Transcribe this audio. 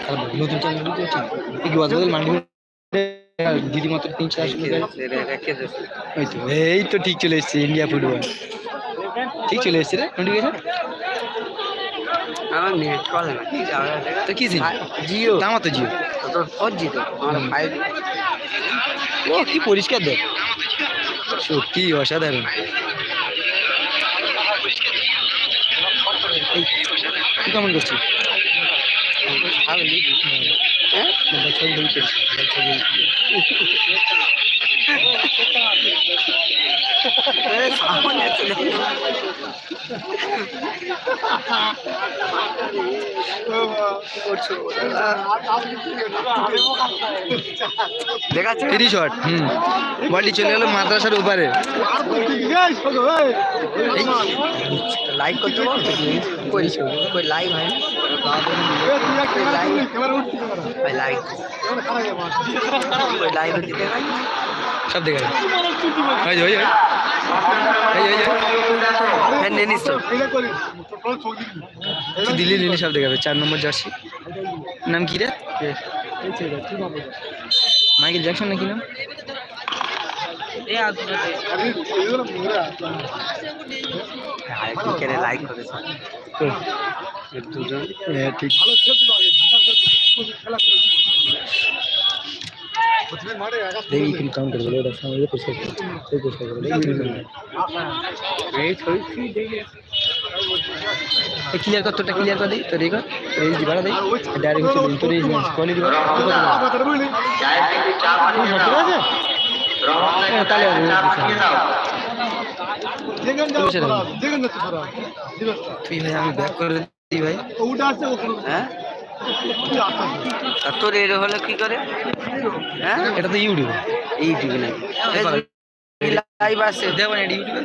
তাহলে নতুন চ্যানেল বাজ মান্ডি দিদি তিন চার তো এই তো ঠিক চলে এসছে ইন্ডিয়া ফুটবল ঠিক চলে এসছে রে নোটিফিকেশন কি তো কি জিও জিও ও কি পরিষ্কার দেখ সত্যি অসাধারণ। তুই কেমন করছিস? চলে দেখাচ্ছে? তিরিশ শট হুম। বলটি চলে গেল মাদ্রাসার উপরে। লাইক করতে বল? কই লাইভ হয় ভাই লাইক কই লাইভ দিতে ভাই সব দেখা ওই হ্যাঁ নিয়ে নিস তো। দিল্লি লিলি সব দেখাবে চার নম্বর জার্সি। নাম কি রে? মাইকেল জ্যাকসন নাকি নাম? আর কি করে লাইক করেছে? দুজন ঠিক দেখি কি কাউন্ট করে বলে সামনে পরিষ্কার এই পরিষ্কার করে এই ছবি দেখে ক্লিয়ার কর তোরটা ক্লিয়ার কর দিই তোর এই কর তোর এই ভাড়া দিই ডাইরেক্ট হচ্ছে এই কোয়ালিটি ভাড়া হ্যাঁ, তাহলে হবে, বুঝতে পারলাম। তুই ভাই আমি ব্যাক করে দিই ভাই। হ্যাঁ? তোর এর হলো কি করে? হ্যাঁ? এটা তো ইউটিউব ইউটিউবে নাকি? লাইভ আছে। দেবেন ইউটিউবে